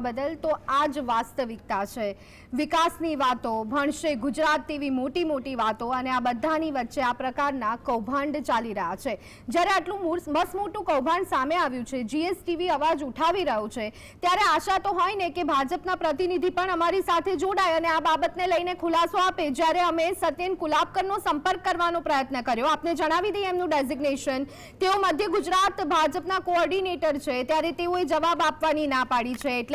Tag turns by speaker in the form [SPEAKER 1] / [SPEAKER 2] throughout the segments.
[SPEAKER 1] બદલ તો આ જ વાસ્તવિકતા છે. વિકાસની વાતો, ભણશે ગુજરાત તેવી મોટી મોટી વાતો અને આ બધાની વચ્ચે આ પ્રકારના કૌભાંડ ચાલી રહ્યા છે. જ્યારે આટલું મૂળ- મસમોટું કૌભાંડ સામે આવ્યું છે જીએસટીવી અવાજ ઉઠાવી રહ્યું છે, ત્યારે આશા તો હોય ને કે ભાજપના પ્રતિનિધિ પણ અમારી સાથે જોડાય અને આ બાબતને લઈને ખુલાસો આપે, જ્યારે અમે સત્યન કુલાબકરનો સંપર્ક કરવાનો પ્રયત્ન કર્યો. આપને જણાવી દઈએ એમનું ડેઝિગ્નેશન તેઓ મધ્ય ગુજરાત ભાજપના કોઓર્ડિનેટર છે, ત્યારે તેઓએ જવાબ આપવાની ના પાડી છે, એટલે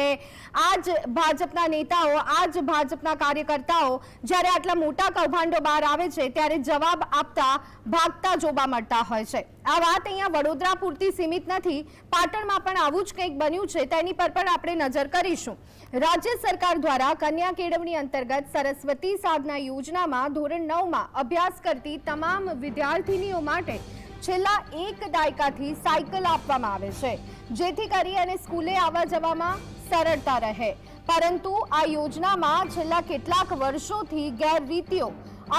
[SPEAKER 1] આ જ ભાજપના નેતાઓ આ જ ભાજપના કાર્યકર્તાઓ જ્યારે આટલા મોટા કૌભાંડો બહાર આવે છે ત્યારે જવાબ આપતા, ભાગતા જોવા મળતા હોય છે. આ વાત અહીંયા વડોદરા પૂરતી સીમિત નથી. પાટણમાં પણ આવું જ કંઈક બન્યું છે. તેની પર પણ આપણે નજર કરીશું. રાજ્ય સરકાર દ્વારા કન્યા કેળવણી અંતર્ગત સરસ્વતી સાધના યોજનામાં ધોરણ નવમાં અભ્યાસ કરતી તમામ વિદ્યાર્થીનીઓ માટે છેલ્લા એક દાયકાથી સાયકલ આપવામાં આવે છે. જેથી કરી અને સ્કૂલે આવવા જવામાં સરળતા રહે. પરંતુ આ યોજનામાં છેલ્લા કેટલાક વર્ષોથી ગેરરીતિઓ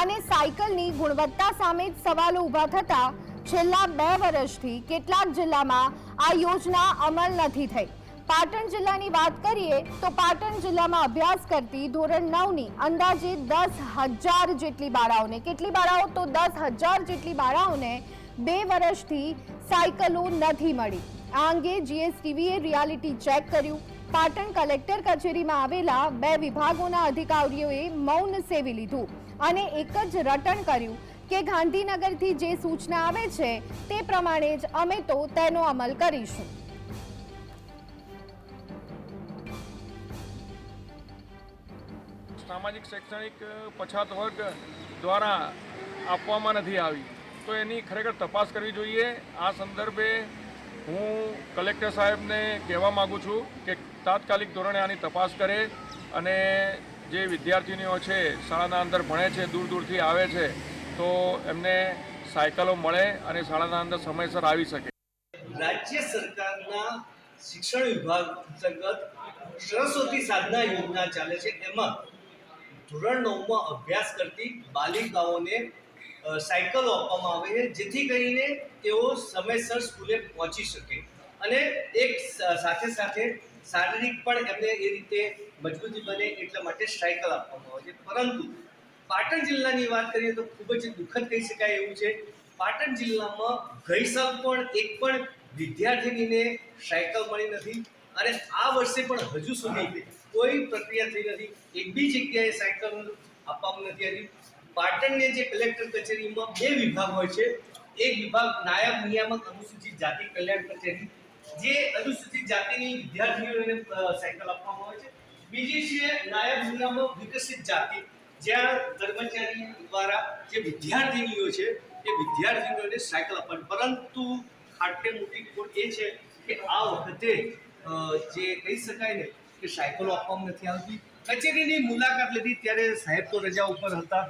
[SPEAKER 1] અને સાયકલની ગુણવત્તા સામે જ સવાલો ઊભા થતા છેલ્લા બે વર્ષથી કેટલાક જિલ્લામાં આ યોજના અમલ નથી થઈ. પાટણ જિલ્લાની વાત કરીએ તો પાટણ જિલ્લામાં અભ્યાસ કરતી ધોરણ નવની અંદાજે દસ હજાર જેટલી બાળાઓને, કેટલી બાળાઓ? તો દસ હજાર જેટલી બાળાઓને બે વર્ષથી સાયકલો નથી મળી. આ અંગે જીએસટીવીએ રિયાલિટી ચેક કર્યું. પાટણ કલેક્ટર કચેરીમાં આવેલા બે વિભાગોના અધિકારીઓએ મૌન સેવી લીધું અને એક જ રટણ કર્યું કે ગાંધીનગરથી જે સૂચના આવે છે તે પ્રમાણે જ અમે તો તેનો અમલ કરીશું.
[SPEAKER 2] સામાજિક, શૈક્ષણિક પછાત વર્ગ દ્વારા આપવામાં નથી આવી. તો એની ખરેખર તપાસ કરવી જોઈએ. આ સંદર્ભે હું કલેક્ટર સાહેબને કહેવા માગું છું કે તાત્કાલિક ધોરણે આની તપાસ કરે અને જે વિદ્યાર્થીનીઓ છે, શાળાના અંદર ભણે છે, દૂર દૂરથી આવે છે, તો એમને સાયકલો મળે અને શાળાના અંદર સમયસર આવી શકે.
[SPEAKER 3] રાજ્ય સરકારના શિક્ષણ વિભાગ અંતર્ગત સરસ્વતી સાધના યોજના ચાલે છે. એમાં ધોરણ નવમાં અભ્યાસ કરતી બાલિકાઓને સાયકલો આપવામાં આવે છે, જેથી કરીને તેઓ સમયસર સ્કૂલે પહોંચી શકે. અને એક સાથે સાથે શારીરિક પણ એમને એ રીતે મજબૂતી બને એટલા માટે સાયકલ આપવામાં આવે છે. પરંતુ પાટણ જિલ્લાની વાત કરીએ તો ખૂબ જ દુઃખદ કહી શકાય એવું છે. પાટણ જિલ્લામાં ગઈ સાલ પણ એક પણ વિદ્યાર્થીનીને સાયકલ મળી નથી અને આ વર્ષે પણ હજુ સુધી કોઈ પ્રક્રિયા થઈ નથી. એક બી જગ્યાએ સાયકલ આપવામાં નથી આવી પાટણની જે કલેક્ટર કચેરીમાં બે વિભાગ હોય છે. એક વિભાગ નાયબ નિયામક અનુસૂચિત જાતિ કલ્યાણ કચેરી, જે અનુસૂચિત જાતિની વિદ્યાર્થીઓને સાયકલ આપવામાં આવે છે. બીજી છે નાયબ નિયામક વિકસિત જાતિ, જ્યાં કર્મચારી દ્વારા જે વિદ્યાર્થીનીઓ છે, એ વિદ્યાર્થીઓને સાયકલ આપવાની. પરંતુ ખાટે મોટી ખોટ એ છે કે આ વખતે જે કહી શકાય ને કે સાયકલો આપવામાં નથી આવતી. કચેરીની મુલાકાત લીધી, ત્યારે સાહેબ તો રજા ઉપર હતા.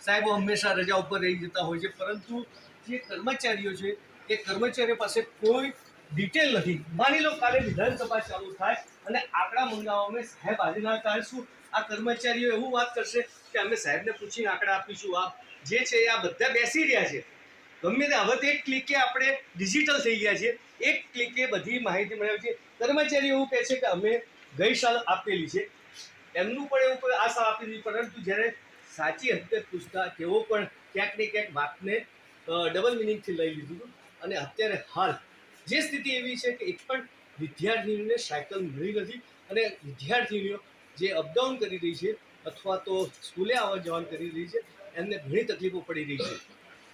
[SPEAKER 3] સાહેબો હંમેશા રજા ઉપર રહી જતા હોય છે, પરંતુ જે કર્મચારીઓ છે, એ કર્મચારીઓ પાસે કોઈ ડિટેલ નથી. માની લો કાલે વિધાનસભા ચાલુ થાય અને આંકડા મંગાવવામાં સાહેબ આજે ના કાઢશું આ કર્મચારીઓ એવું વાત કરશે કે અમે સાહેબને પૂછીને આંકડા આપીશું? આ જે છે એ આ બધા બેસી રહ્યા છે. ગમે તે હવે તો એક ક્લિકે આપણે ડિજિટલ થઈ ગયા છે. એક ક્લિકે બધી માહિતી મળે છે. કર્મચારીઓ એવું કહે છે કે અમે ગઈ સાલ આપેલી છે. એમનું પણ એવું આ સાલ આપી દીધી પરંતુ જ્યારે સાચી હકીકત પૂછતા તેઓ પણ ક્યાંક ને ક્યાંક વાતને ડબલ મિનિંગથી લઈ લીધું હતું. અને અત્યારે હાલ જે સ્થિતિ એવી છે કે એક પણ વિદ્યાર્થીનીઓને સાયકલ મળી નથી અને વિદ્યાર્થીનીઓ જે અપડાઉન કરી રહી છે અથવા તો સ્કૂલે આવવા જવાન કરી રહી છે, એમને ઘણી તકલીફો પડી રહી છે.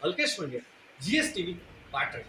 [SPEAKER 3] અલ્કેશ પંડ્યા જીએસટીવી પાટણ.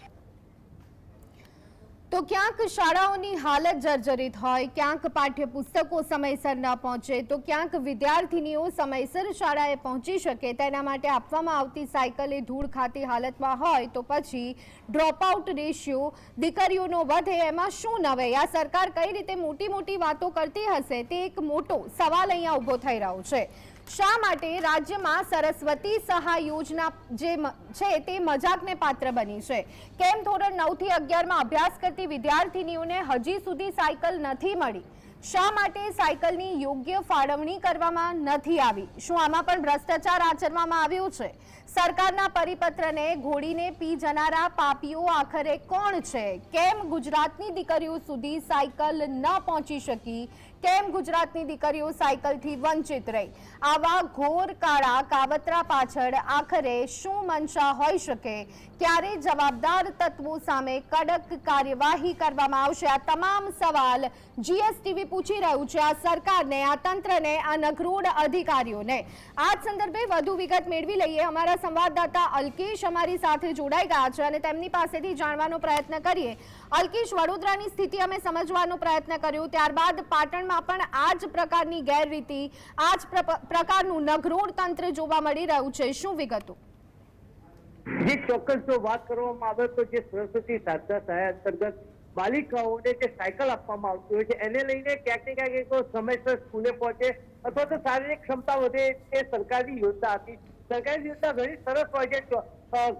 [SPEAKER 1] તો ક્યાંક શાળાઓની હાલત જર્જરિત હોય, ક્યાંક પાઠ્યપુસ્તકો સમયસર ન પહોંચે, તો ક્યાંક વિદ્યાર્થીનીઓ સમયસર શાળાએ પહોંચી શકે. તેના માટે આપવામાં આવતી સાયકલ એ ધૂળ ખાતી હાલતમાં હોય તો પછી ડ્રોપઆઉટ રેશિયો દીકરીઓનો વધે, એમાં શું નવે આ સરકાર કઈ રીતે મોટી મોટી વાતો કરતી હશે તે એક મોટો સવાલ અહીંયા ઊભો થઈ રહ્યો છે. શા માટે રાજ્યમાં સરસ્વતી સહાય યોજના જે છે તે મજાકને પાત્ર બની છે? કેમ ધોરણ નવથી અગિયારમાં અભ્યાસ કરતી વિદ્યાર્થીનીઓને હજી સુધી સાયકલ નથી મળી? શા માટે સાયકલની યોગ્ય ફાળવણી કરવામાં નથી આવી? શું આમાં પણ ભ્રષ્ટાચાર આચરવામાં આવ્યો છે? સરકારના પરિપત્રને ઘોડીને પી જનારા પાપીઓ આખરે કોણ છે? કેમ ગુજરાતની દીકરીઓ સુધી સાયકલ ન પહોંચી શકી? કેમ ગુજરાતની દીકરીઓ સાયકલથી વંચિત રહી? આવા ઘોર કાળા કાવતરા પાછળ આખરે શું મનસા હોઈ શકે? ક્યારે જવાબદાર તત્વો સામે કડક કાર્યવાહી કરવામાં આવશે? આ તમામ સવાલ જીએસટીવી પૂછી રહ્યું છે આ સરકારને, આ તંત્રને, આ નગરોડ અધિકારીઓને. આ સંદર્ભે વધુ વિગત મેળવી લઈએ. અમારા સંવાદદાતા અલ્કેશ અમારી સાથે જોડાઈ ગયા છે અને તેમની પાસેથી જાણવાનો પ્રયત્ન કરીએ. અલ્કેશ, વડોદરાની સ્થિતિ અમે સમજવાનો પ્રયત્ન કર્યો. ત્યારબાદ પાટણમાં પણ આ જ પ્રકારની ગેરરીતિ, આ જ પ્ર- પ્રકારનું નગરોડ તંત્ર જોવા મળી રહ્યું છે. શું વિગતો?
[SPEAKER 4] ચોક્કસ જો વાત કરવામાં આવે તો જે સરસ્વતી સાધના સહાય અંતર્ગત બાલિકાઓને જે સાયકલ આપવામાં આવતી હોય છે, એને લઈને ક્યાંક ને ક્યાંક એક સમયસર સ્કૂલે પહોંચે, અથવા તો શારીરિક ક્ષમતા વધે એ સરકારની યોજના હતી. સરકારી યોજના ઘણી સરસ હોય છે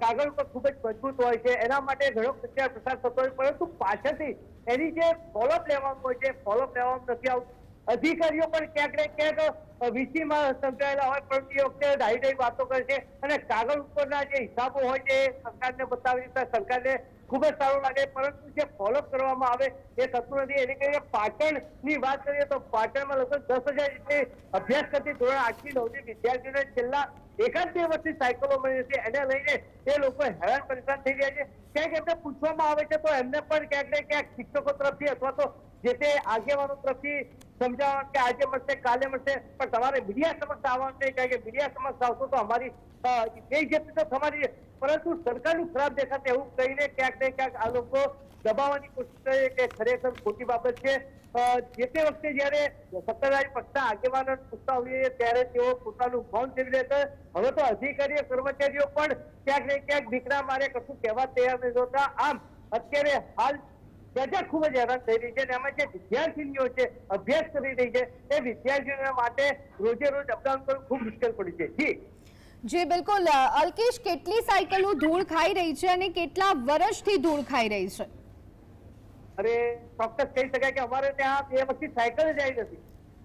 [SPEAKER 4] કાગળ ઉપર ખૂબ જ મજબૂત હોય છે, એના માટે ઘણો પ્રચાર પ્રસાર થતો હોય પરંતુ પાછળથી એની જે ફોલોઅપ લેવાનું હોય છે ફોલોઅપ લેવામાં નથી આવતું. અધિકારીઓ પણ ક્યાંક ને ક્યાંક વીસીમાં સંકળાયેલા હોય, પરંતુ એ વખતે ડાહી ડાહી વાતો કરે છે અને કાગળ ઉપરના જે હિસાબો હોય છે સરકારને બતાવી સરકારને ખૂબ જ સારું લાગે, પરંતુ જે ફોલોઅપ કરવામાં આવે, એ થતું નથી. એની કરીને પાટણની વાત કરીએ તો પાટણમાં લગભગ દસ હજાર જેટલી અભ્યાસ કરતી ધોરણ આઠથી નવની વિદ્યાર્થીઓને છેલ્લા એકાદ બે વર્ષથી સાયકલો મળી હતી એને લઈને તે લોકો હેરાન પરેશાન થઈ રહ્યા છે. ક્યાંક એમને પૂછવામાં આવે છે તો એમને પણ ક્યાંક ને ક્યાંક શિક્ષકો તરફથી અથવા તો જે તે આગેવાનો તરફથી સમજાવવા કે આજે મળશે, કાલે મળશે, પણ તમારે મીડિયા સમક્ષ આવવાનું નહીં, કારણ કે મીડિયા સમક્ષ આવશો તો અમારી બે બેઇજ્જતી તો તમારી પરંતુ સરકારનું ખરાબ દેખાશે એવું કહીને ક્યાંક ને ક્યાંક આ લોકો દબાવવાની કોશિશ કરે કે ખરેખર ખોટી બાબત છે. જે તે વખતે જ્યારે સત્તાધારી પક્ષના આગેવાનો પૂછતા હોઈએ ત્યારે તેઓ પોતાનું મૌન સેવી લેતા હવે તો અધિકારીઓ, કર્મચારીઓ પણ ક્યાંક ને ક્યાંક દીકરા મારે કશું કહેવા તૈયાર નથી હોતા. આમ અત્યારે હાલ પ્રજા ખૂબ જ હેરાન થઈ રહી છે અને એમાં જે વિદ્યાર્થીનીઓ છે અભ્યાસ કરી રહી છે એ વિદ્યાર્થીઓ માટે રોજે રોજ અપડાઉન કરવું ખૂબ મુશ્કેલ પડ્યું છે. જી.
[SPEAKER 1] જી બિલકુલ. અલ્કેશ કેટલી સાયકલો ધૂળ ખાઈ રહી છે અને કેટલા વર્ષથી ધૂળ ખાઈ રહી છે?
[SPEAKER 4] અરે ચોક્કસ કહી શકાય કે અમારે ત્યાં બે વખતે સાયકલ જ આવી નથી.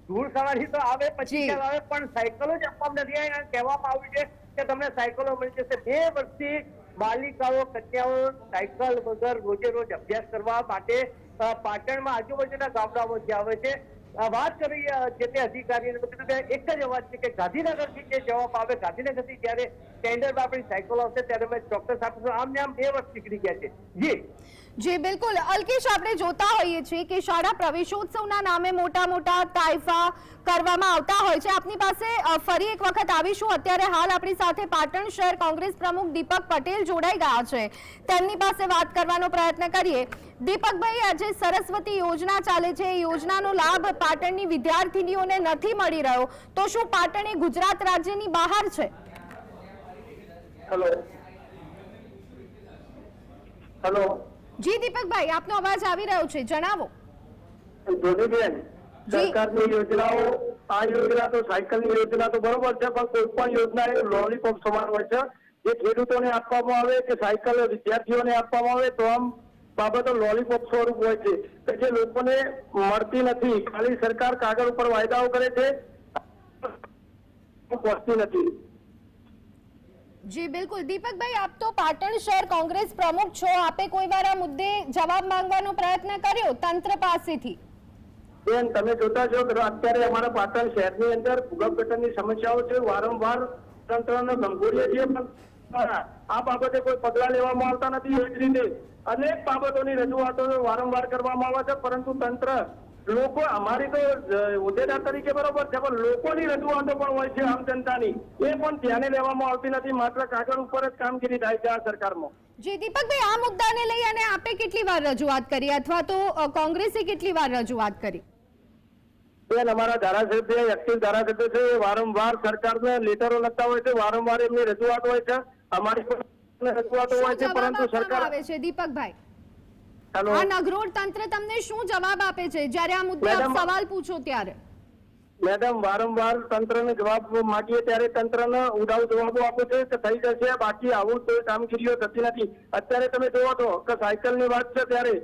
[SPEAKER 4] ધૂળ સવારી તો આવે પછી આવે પણ સાયકલો જ આપવામાં નથી આવી અને કહેવામાં આવ્યું છે કે તમને સાયકલો મળી જશે. બે વર્ષથી બાલિકાઓ, કન્યાઓ, સાયકલ વગર રોજે રોજ અભ્યાસ કરવા માટે પાટણમાં આજુબાજુના ગામડાઓ જે આવે છે વાત કરી જે તે અધિકારીને કીધું કે એક જ અવાજ છે કે ગાંધીનગરથી જે જવાબ આવે, ગાંધીનગરથી જ્યારે ટેન્ડરમાં આપણી સાયકલ આવશે, ત્યારે અમે ચોક્કસ આપીશું આમ ને આમ બે વર્ષ નીકળી ગયા છે. જી.
[SPEAKER 1] જી બિલકુલ અલ્કેશ આપણે જોતા હોઈએ છીએ કે શાળા પ્રવેશોત્સવના નામે મોટા મોટા તાઇફા કરવામાં આવતા હોય છે. આપની પાસે ફરી એક વખત આવીશું. અત્યારે હાલ આપણી સાથે પાટણ શહેર કોંગ્રેસ પ્રમુખ દીપક પટેલ જોડાઈ ગયા છે. તેમની પાસે વાત કરવાનો પ્રયત્ન કરીએ. દીપકભાઈ, આજે સરસ્વતી યોજના ચાલે છે. એ યોજનાનો લાભ પાટણની વિદ્યાર્થીનીઓને નથી મળી રહ્યો. તો શું પાટણ એ ગુજરાત રાજ્યની બહાર છે?
[SPEAKER 4] હેલો હેલો
[SPEAKER 1] જી દીપકભાઈ આપનો અવાજ આવી રહ્યો છે. જણાવો.
[SPEAKER 4] ધોનીબેન સરકારની યોજનાઓ આ યોજના તો સાયકલની યોજના તો બરોબર છે પણ કોઈ પણ યોજના એ લોલીપોપ સમાન હોય છે. જે ખેડૂતોને આપવામાં આવે કે સાયકલ વિદ્યાર્થીઓને આપવામાં આવે તો આમ બાબતો લોલીપોપ સ્વરૂપ હોય છે. કે જે લોકોને મળતી નથી. ખાલી સરકાર કાગળ ઉપર વાયદાઓ કરે છે. પહોંચતી નથી.
[SPEAKER 1] જી, બિલકુલ. દીપકભાઈ, આપ તો પાટણ શહેર કોંગ્રેસ પ્રમુખ છો. આપે કોઈ આ મુદ્દે જવાબ માંગવાનો પ્રયત્ન કર્યો તંત્ર પાસેથી?
[SPEAKER 4] બેન, તમે જોતા છો કે અત્યારે અમારા પાટણ શહેરની અંદર ભૂગર્ભ સમસ્યાઓ છે. વારંવાર તંત્રનો ગંભીરીએ છીએ આ બાબતે કોઈ પગલાં લેવામાં આવતા નથી એ જ રીતે. અનેક બાબતોની રજૂઆતો વારંવાર કરવામાં આવે છે, પરંતુ તંત્ર લોકો અમારી તો હોદ્દેદાર તરીકે બરોબર છે પણ લોકોની રજૂઆતો પણ હોય છે આમ જનતાની. એ પણ ધ્યાને લેવામાં આવતી નથી માત્ર કાગળ ઉપર જ કામગીરી થાય છે આ સરકારમાં.
[SPEAKER 1] જી દીપકભાઈ આ મુદ્દાને લઈ અને આપે કેટલી વાર રજૂઆત કરી? અથવા તો કોંગ્રેસે કેટલી વાર રજૂઆત કરી?
[SPEAKER 4] બેન અમારા ધારાસભ્ય એક્ટિવ ધારાસભ્ય છે વારંવાર સરકારને લેટરો લખતા હોય છે વારંવાર એમની રજૂઆત હોય છે. અમારી પણ રજૂઆતો હોય છે પરંતુ સરકાર
[SPEAKER 1] આવે છે દીપકભાઈ?
[SPEAKER 4] હેલો
[SPEAKER 1] આ નગરોડ તંત્ર તમને શું જવાબ આપે છે? જ્યારે આ મુદ્દે આપ સવાલ પૂછો ત્યારે.
[SPEAKER 4] મેડમ વારંવાર તંત્રને જવાબ માંગીએ ત્યારે તંત્રને ઉડાવ જવાબો આપે છે કે થઈ જશે બાકી આવું કોઈ કામગીરીઓ થતી નથી. અત્યારે તમે જોવો છો કે સાયકલની વાત છે ત્યારે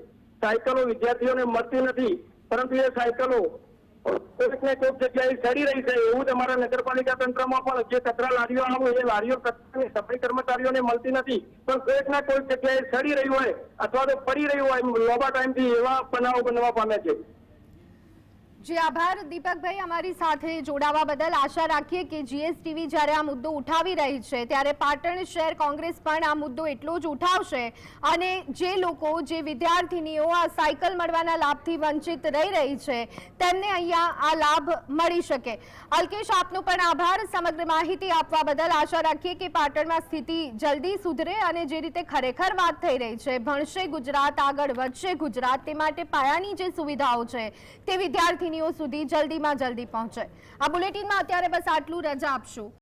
[SPEAKER 4] સાયકલો વિદ્યાર્થીઓને મળતી નથી
[SPEAKER 5] પરંતુ એ સાયકલો કોઈક ને કોઈક જગ્યાએ સડી રહી છે, એવું તમારા નગરપાલિકા તંત્રમાં પણ જે કચરા લારીઓ આવે, એ લારીઓ કચરાની સફાઈ કર્મચારીઓને મળતી નથી. પણ કોઈક ના કોઈક જગ્યાએ સડી રહ્યું હોય અથવા તો પડી રહ્યું હોય લાંબા ટાઈમથી એવા બનાવો બનવા પામે છે.
[SPEAKER 1] જી આભાર. દીપકભાઈ, અમારી સાથે જોડાવા બદલ આશા રાખીએ કે જીએસટીવી જ્યારે આ મુદ્દો ઉઠાવી રહી છે, ત્યારે પાટણ શહેર કોંગ્રેસ પણ આ મુદ્દો એટલો જ ઉઠાવશે અને જે લોકો, જે વિદ્યાર્થીનીઓ આ સાયકલ મળવાના લાભથી વંચિત રહી રહી છે, તેમને અહીંયા આ લાભ મળી શકે. અલ્કેશ, આપનો પણ આભાર. સમગ્ર માહિતી આપવા બદલ આશા રાખીએ કે પાટણમાં સ્થિતિ જલ્દી સુધરે અને જે રીતે ખરેખર વાત થઈ રહી છે, ભણશે ગુજરાત, આગળ વધશે ગુજરાત, તે માટે પાયાની જે સુવિધાઓ છે, તે વિદ્યાર્થીનીઓ સુધી જલ્દીમાં જલ્દી પહોંચે. આ બુલેટિનમાં અત્યારે બસ આટલું રજા આપશું.